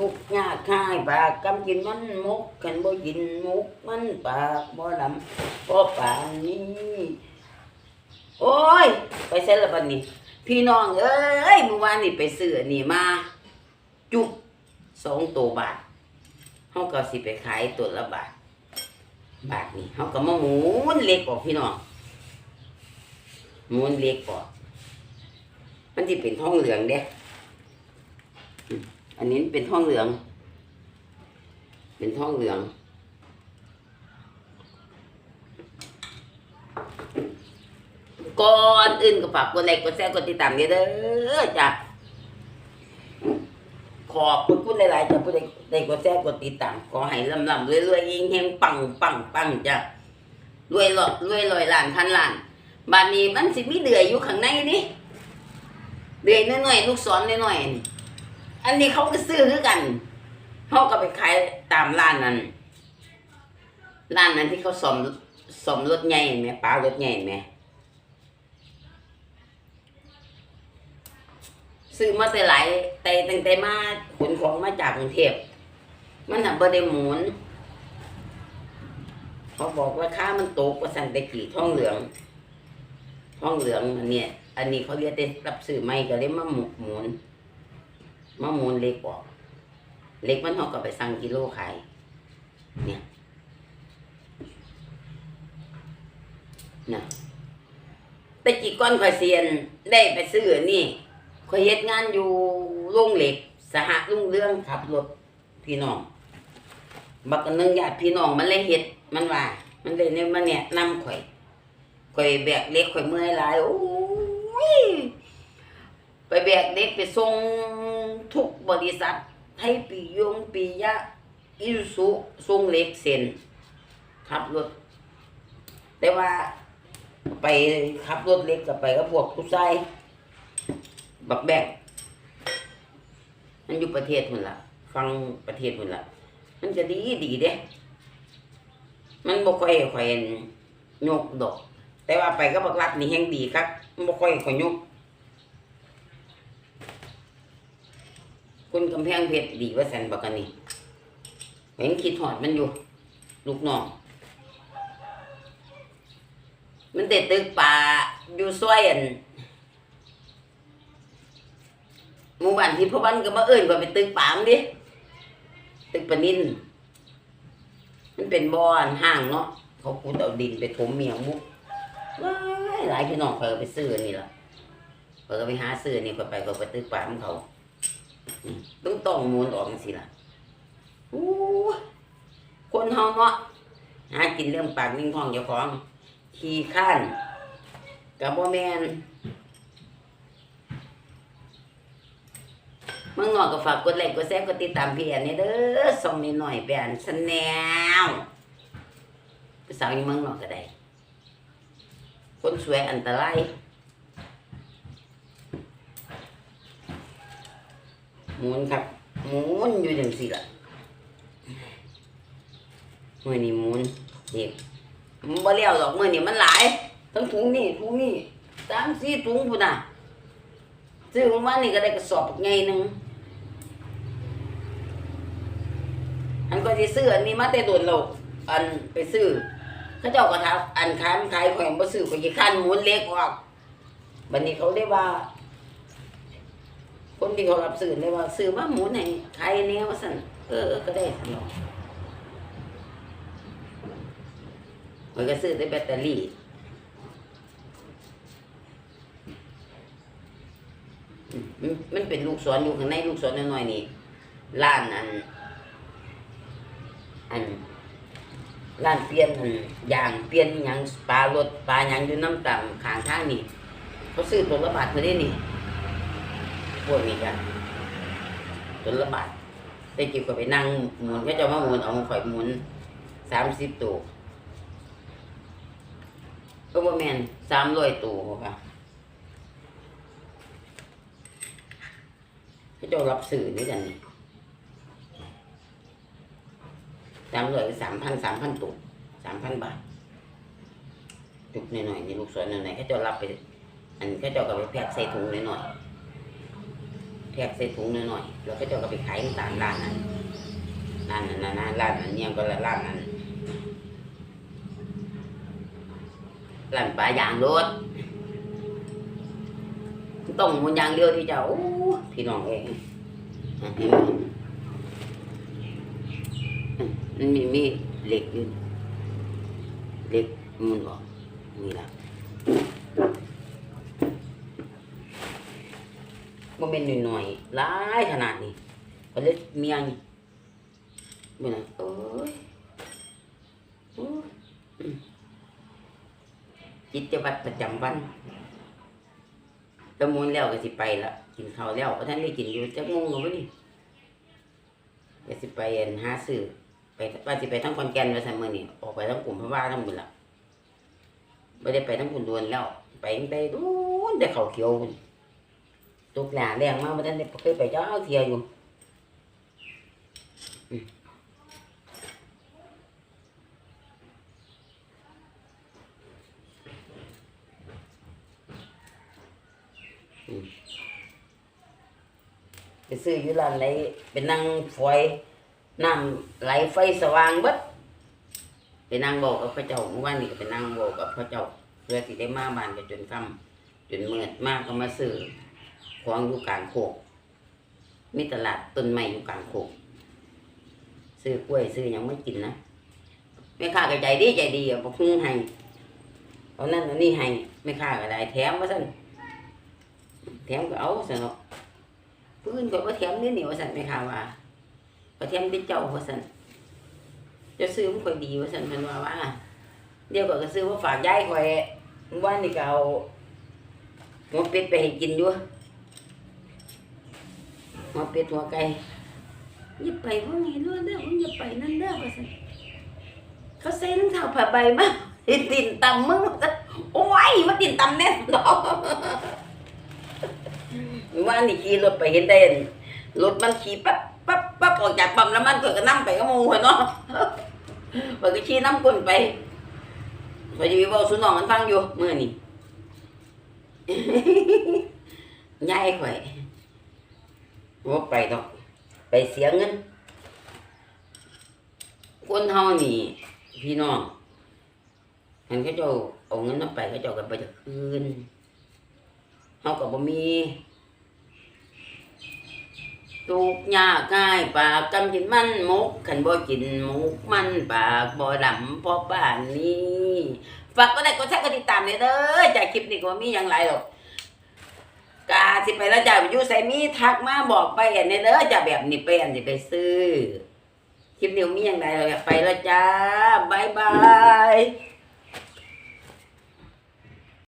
ทุกข์ยากคายปากกำกินมันมุกขันบ่กินมุกมันปากบ่ลำบ่ปานนี้โอ้ย ไปเสร็จแล้วบัดนี้พี่น้องเอ้ยเมื่อวานนี่ไปซื้อนี่มา จุกสองตัวบาทเฮาก็สิไปขายตัวละบาทบาทนี่เฮาก็มาหมุนเล็กออกพี่น้องหมุนเล็กออกมันสิเป็นทองเหลืองเด้ อันนี้เป็นทองเหลือง เป็นทองเหลือง ก่อนอื่นก็ฝากกดไลค์กดแชร์กดติดตามเด้อจ้ะขอบคุณคุณหลายๆจ้ะผู้ใดได้กดแชร์กดติดตามขอให้ลำลำรวยรวยๆเฮงปังปังปังจ้ะรวยหลอดรวยลอยล้านพันล้านบานนี้มันสิมีเดือยอยู่ข้างในนี่เดือยน้อยๆลูกศรน้อยๆนี่ อันนี้เขาก็ซื้อคือกันเขาก็ไปขายตามร้านนั้นร้านนั้นที่เขาสมสมรถใหญ่ไหมป้ารถใหญ่ไหมซื้อมาแต่หลายแต่ตั้งแต่มาขนของมาจากกรุงเทพมันทำบ่ได้หมุนเขาบอกว่าค่ามันตกว่าสันตะกี้ท่องเหลืองทองเหลืองอันเนี้ยอันนี้เขาเรียกได้รับซื้อไม่ก็เลยมาหมุหมุน มาหมุนเล็กออกเล็กมันเขาก็ไปสั่งกิโลขายเนี่ยนะแต่กี่ก้อนข่อยเซียนได้ไปซื้อนี่ข่อยเฮ็ดงานอยู่โรงเหล็ก สหรุ่งเรื่องขับรถพี่น้องบักนหนึงญาติพี่น้องมันเลยเฮ็ดมันว่า มันเลยเนี่ยมันเนี่ยนำข่อยข่อยแบกเล็กข่อยเมื่อยหลายโอ้ย ไปแบกเด็กไปส่งทุกบริษัท ให้ปียงปียะอิสุส่งเล็กเซนขับรถ แต่ว่าไปขับรถเล็กกับไปกับพวกผู้ชายบักแบกมันอยู่ประเทศมันละฟังประเทศมันละมันจะดีดีเด้ มันบ่ค่อยค่อยยกดอก แต่ว่าไปก็บักรัดนี่แห่งดีครับบ่ค่อยค่อยยก คุณกำแพงเพชรดีว่าสันบักอันนี้เห็นคิดหอดมันอยู่ ลูกน้อง มันเด็ดตึกป่าอยู่ซอยอันหมู่บ้านที่พ่อบ้านก็มาเอิ้นว่าเป็นตึกป่ามดิตึกปนินมันเป็นบ่อนห้างเนาะเขาขุดเอาดินไปถมเมียงมุกว้ายหลายพี่น้องเพิ่ไปซื้อนี่ล่ะเพิ่ไปหาซื้อนี่เพิ่นไปก็ไปตึกป่ามเขา ต้องต้องมูลออกจังซี่ล่ะอู้คนเฮาเนาะหากินเรื่องปากนิ่งท้องเจ้าของขี้ข้านก็บ่แมนเมื่องอกก็ฝากกดไลค์กดแชร์กดติดตามพี่แอนนี่เด้อส่งนิดหน่อยไปนชแนลผู้สาวอยู่เมืองนอกก็ได้ คนสวยอันตราย หมุนครับหมุนอยู่จังสี่ละเมื่อนี้หมุนเด็กมันบ่เลี้ยวหรอกเมื่อนี้มันหลายทั้งถุงนี่ถุงนี่สามสี่ถุงพุ่นน่ะซื้อมาวันนี้ก็ได้กระสอบไงหนึ่งอันก็จะซื้ออันนี้มาแต่โดนโลกอันไปซื้อเขาเจ้าก็ถามอันขายมันขายแพงบ่ซื้อก็จะขั้นหมุนเล็กออกบัดนี้เขาได้ว่า คนที่เขารับซื้อเลยว่าซื้อมาหมุนให้ขายแนวว่าสั่นเออเออก็ได้สั่นเนาะมันก็ซื้อได้แบตเตอรี่มันเป็นลูกศรอยู่ข้างในลูกศรน้อยๆนี่ล้านอัน อันล้านเปลี่ยนอันยางเปลี่ยนหยังปลารถปลาหยังอยู่น้ำต่ำข้างทางนี่เขาซื้อตัวละบาทเท่านี้นี่ พวกนี้จ้ะตัวละบาทแต่จิ๋วก็ไปนั่งหมุนเขาจะมาหมุนเอามาข่อยหมุนสามสิบตัวก็บ่แม่นสามร้อยตัวค่ะเขาเจ้ารับสื่อนี่กันนี่สามร้อยสามพันสามพันตุกสามพันบาทจุกหน่อยๆนี่ลูกศรหน่อยๆเขาเจ้ารับไป อันเขาเจ้าก็ไปแพ็คใส่ถุงหน่อย แพ็กใส่ถุงหน่อยๆแล้วก็จ้าก็ไปขายตามร้านนั้นร้านนั้นนะนะร้านนั้นเนี่ยก็ละร้านนั้นร้านปลายางรถต้องมันยางเดียวที่จ้าอู้พี่น้องเองอะเห็นไหมมันมีมีเหล็กอยู่เหล็กมันบอกนี่ละ มันเป็นหน่อยๆหลายขนาดนี้ก็เลยเมียงเมื่อนั้นโอ้ยโอ้ยอืมจิตวัตรประจำวันประมูลแล้วก็สิไปละกินข้าวแล้วเพราท่านได้กินอยู่จักโมงแล้ววะนี่ก็สิไปอันหาซื้อไปว่าสิไปทั้งคอนแกนว่าซั่นมื้อนี้ออกไปทั้งกลุ่มพระว่าทั้งหมดละบ่ได้ไปทั้งคุณดวนแล้ว ไปตั้งแต่ดูนแต่เขาเขียว ตกหลาแรงมากบ่ทันได้เคยไปเจ้าเที่ยอยู่ไปซื้ออยู่ร้านไหนเป็นนั่งฝอยน้ำไหลไฟสว่างบิดไปนั่งบอกกับพระเจ้าเมื่อวานนี้ก็ไปนั่งบอกกับพระเจ้าเพื่อที่ได้มาบานกันจนค่ำจนเมื่ดมากก็มาซื้อ ของอยู่กลางโคกมีตลาดต้นไม้อยู่กลางโคกซื้อกล้วยซื้อยังไม่กินนะแม่ค้าก็ใจดีใจดีอะบอกหุ้งให้เอานั่นเอานี่ให้แม่ค้าก็ได้แถมว่าสั่นแถมก็เอาสั่นเนาะพื้นก็บ่าแถมนี่นี่ว่าสั่นแม่ค้าว่าบ่แถมที่เจ้าว่าสั่นจะซื้อมันค่อยดีว่าสั่นมันว่าว่าเดี๋ยวก็ก็ซื้อมาฝากย้ายข่อยว่านนี่ก็เอาหัวเป็ดไปให้กินอยู่ หัวเป็ดหัวไก่อย่าไปพวกนี้ด้วยเด้อมึงอย่าไปนั่นเด้อว่าซั่นเขาใส่รองเท้าผ้าใบมาสิติ่นตำมึงโอ้ยมาติ่นตำแน่ดอกเมื่อว่านี่ขี่รถไปเห็นได้อั่นรถมันขี่ปั๊บปั๊บปั๊บออกจากปั๊มน้ำมันเกิดก็นั่ไปก็มูหัวเนาะเปิดก็ขี่น้ำก้นไปพอจะมีเบาสุนองมันฟังอยู่เมื่อนี่ยายข่อย ว่ไปดอก ไปเสียเงิน คนเฮานี่ พี่น้องหันเขาเจ้าเอาเงินนั้นไปเขาเจ้าก็ไปจะคืนเฮาก็บ่มีทุกยากง่ายปากกำกินมันมุกขันบ่กินมุกมันปากบ่ดำเพราะบ้านนี้ ฝากก็ได้กดแชร์กดติดตามเลยเด้อจากคลิปนี้ก็บ่มีอย่างไรหรอก กาสิไปแล้วจ้าไปอยู่ใส่มีทักมาบอกไปอันนี้เด้อจ้าแบบนี้ไปอันนี้ไปซื้อ คลิปนี้มีอย่างไรเราไปแล้วจ้าบายบาย